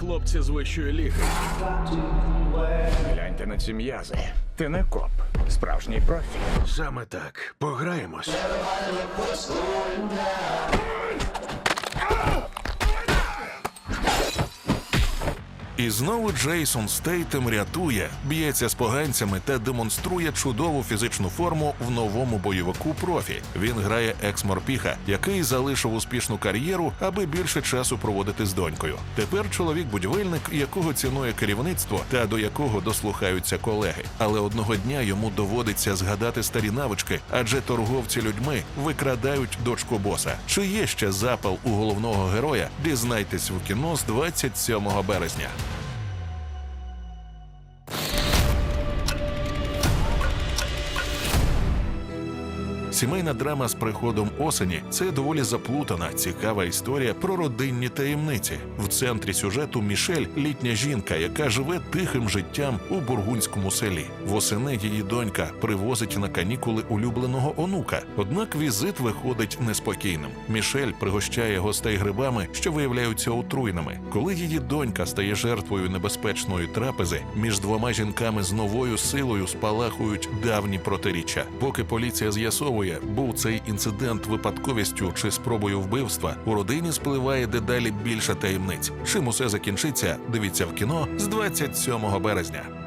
хлопці з вищої ліги. Гляньте на ці м'язи. Ти не коп, справжній профі. Саме так. Пограємось. І знову Джейсон Стейтем рятує, б'ється з поганцями та демонструє чудову фізичну форму в новому бойовику профі. Він грає екс-морпіха, який залишив успішну кар'єру, аби більше часу проводити з донькою. Тепер чоловік-будівельник, якого цінує керівництво та до якого дослухаються колеги. Але одного дня йому доводиться згадати старі навички, адже торговці людьми викрадають дочку боса. Чи є ще запал у головного героя? Дізнайтесь в кіно з 27 березня. Сімейна драма з приходом осені це доволі заплутана, цікава історія про родинні таємниці. В центрі сюжету Мішель літня жінка, яка живе тихим життям у бургунському селі. Восени її донька привозить на канікули улюбленого онука. Однак візит виходить неспокійним. Мішель пригощає гостей грибами, що виявляються отруйними. Коли її донька стає жертвою небезпечної трапези, між двома жінками з новою силою спалахують давні протиріччя. Поки поліція з'ясовує, був цей інцидент випадковістю чи спробою вбивства, у родині спливає дедалі більше таємниць. Чим усе закінчиться, дивіться в кіно з 27 березня.